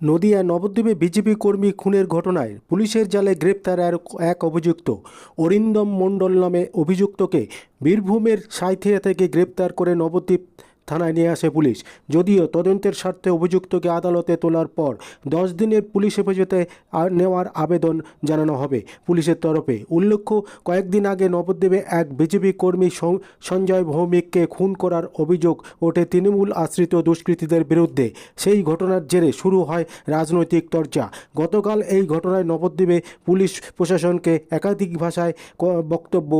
নদিয়া নবদ্বীপে বিজেপি কর্মী খুনের ঘটনায় পুলিশের জালে গ্রেপ্তার এক অভিযুক্ত। অরিন্দম মণ্ডল নামে অভিযুক্তকে বীরভূমের সাঁইথিয়া থেকে গ্রেপ্তার করে নবদ্বীপ থানায় নিয়ে আসে পুলিশ। যদিও তদন্তের স্বার্থে অভিযুক্তকে আদালতে তোলার পর দশ দিনের পুলিশ হেফাজতে নেওয়ার আবেদন জানানো হবে। পুলিশের তরফে উল্লেখ্য, কয়েকদিন আগে নবদ্বীপে এক বিজেপি কর্মী সঞ্জয় ভৌমিককে খুন করার অভিযোগ ওঠে তৃণমূল আশ্রিত দুষ্কৃতীদের বিরুদ্ধে। সেই ঘটনার জেরে শুরু হয় রাজনৈতিক চর্চা। গতকাল এই ঘটনায় নবদ্বীপে পুলিশ প্রশাসনকে একাধিক ভাষায় বক্তব্য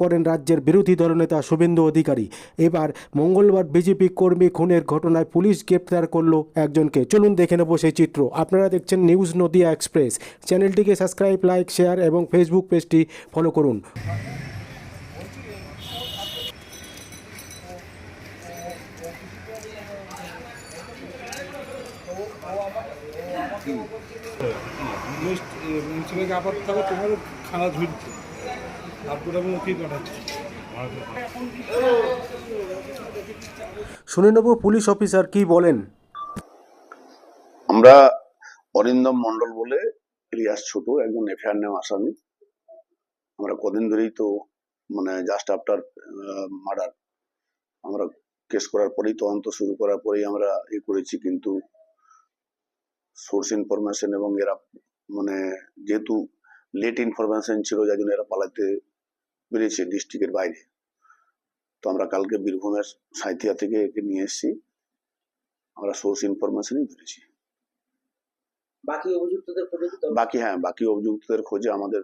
করেন রাজ্যের বিরোধী দলনেতা শুভেন্দু অধিকারী। এবার মঙ্গলবার বিজেপি কর্মী খুনের ঘটনায় পুলিশ গ্রেপ্তার করল একজনকে। চলুন দেখে নেব সেই চিত্র। আপনারা দেখছেন নিউজ নদিয়া এক্সপ্রেস। চ্যানেলটিকে সাবস্ক্রাইব, লাইক, শেয়ার এবং ফেসবুক পেজটি ফলো করুন। আপাতত তোমার খানা ধুইছে তারপরে আমি পাঠাচ্ছি। শুনে নেব পুলিশ অফিসার কি বলেন। আমরা অরিন্দম মন্ডল বলে ইলিয়াস ছোট, একজন এফআইআর নেওয়া আসামি। আমরা কদিন ধরেই তো মানে জাস্ট আফটার মার্ডার আমরা কেস করার পরেই, তদন্ত শুরু করার পরেই আমরা এ করেছি, কিন্তু সোর্স ইনফরমেশন এবং এরা মানে যেহেতু লেট ইনফরমেশন ছিল, যার জন্য এরা পালাতে বেরিয়েছে ডিস্ট্রিক্টের বাইরে। তো আমরা কালকে বীরভূমের সাঁইথিয়া থেকে একে নিয়ে এসেছি। আমরা সোর্স ইনফরমেশনই ধরেছি। বাকি অভিযুক্তদের খোঁজে বাকি হ্যাঁ বাকি অভিযুক্তদের খোঁজে আমাদের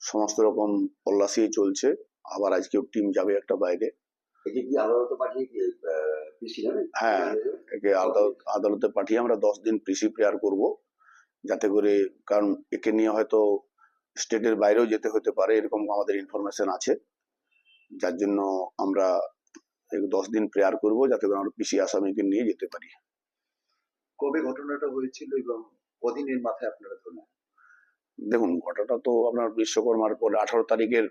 সমস্ত রকম তল্লাশি চলছে। আবার আজকেও টিম যাবে একটা বাইরে। হ্যাঁ একে আদালত আদালতে পাঠিয়ে আমরা দশ দিন পিসি প্রেয়ার করব। যাতে করে কারণ একে নিয়ে হয়তো স্টেটের বাইরেও যেতে হতে পারে এরকম আমাদের ইনফরমেশন আছে। যার জন্য আমরা দশ দিন প্রেয়ার করব যাতে করে আমরা পিসি আসামিকে নিয়ে যেতে পারি। কবে ঘটনাটা হয়েছিল এবং কদিনের মাথায় আপনারা ধরলেন? দেখুন ঘটনাটা তো আপনার বিশ্বকর্মার পরে আঠারো তারিখের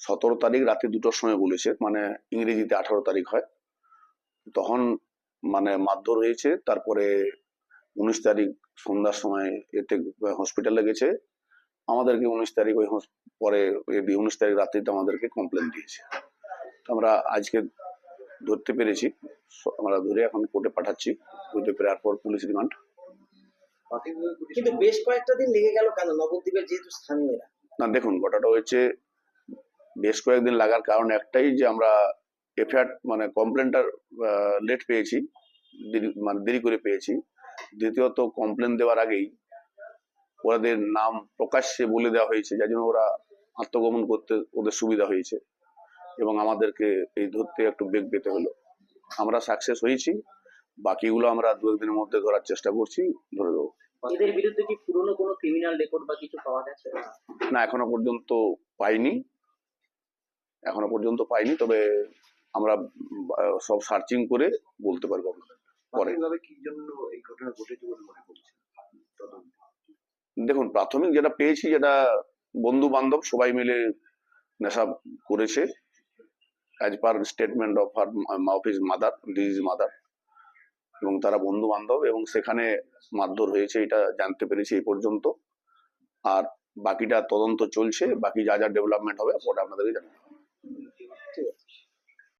সতেরো তারিখ রাতে দুটোর সময় বলেছে মানে ইংরেজিতে আঠারো তারিখ হয়। তখন মানে মারধর হয়েছে তারপরে উনিশ তারিখ সন্ধ্যার সময় এতে হসপিটালে গেছে। আমাদেরকে উনিশ তারিখ ওই পরে উনিশ তারিখ রাত্রিতে আমাদেরকে কমপ্লেন দিয়েছে। আমরা আজকে ধরতে পেরেছি। আমরা ধরে এখন কোর্টে পাঠাচ্ছি। কোর্টে ফেরার পর পুলিশ রিমান্ড কিন্তু বেশ কয়েকটা দিন লেগে গেল কেন? নবদ্বীপের যেহেতু স্থানীয়রা। না দেখুন ঘটনাটা হয়েছে বেশ কয়েকদিন লাগার কারণ একটাই যে আমরা এফআইআর মানে কমপ্লেনটা লেট পেয়েছি। মানে দেরি করে পেয়েছি। দ্বিতীয়ত কমপ্লেন দেওয়ার আগেই ওদের নাম প্রকাশ্যে বলে দেওয়া হয়েছে যার জন্য ওরা আত্মগোপন করতে ওদের সুবিধা হয়েছে এবং আমাদেরকে এই ধরতে একটু বেগ পেতে হলো। আমরা সাকসেস হয়েছি বাকিগুলো আমরা দু একদিনের মধ্যে ধরার চেষ্টা করছি ধরে দেবো এদের বিরুদ্ধে কি পুরনো কোনো ক্রিমিনাল রেকর্ড বা কিছু পাওয়া গেছে? না এখনও পর্যন্ত পাইনি। এখনও পর্যন্ত পাইনি তবে আমরা সব সার্চিং করে বলতে পারব আপনাদের পরে। কি জন্য এই ঘটনা ঘটেছে বলে মনে করছেন? তদন্ত। দেখুন, প্রাথমিক যেটা পেয়েছি, যেটা বন্ধু বান্ধব সবাই মিলে নেশা করেছে as per statement of her of his mother ডিজ mother এবং তারা বন্ধু বান্ধব এবং সেখানে মারধর হয়েছে, এটা জানতে পেরেছি এই পর্যন্ত। আর বাকিটা তদন্ত চলছে, বাকি যা যা ডেভেলপমেন্ট হবে, ওটা আপনাদেরকে জানাব।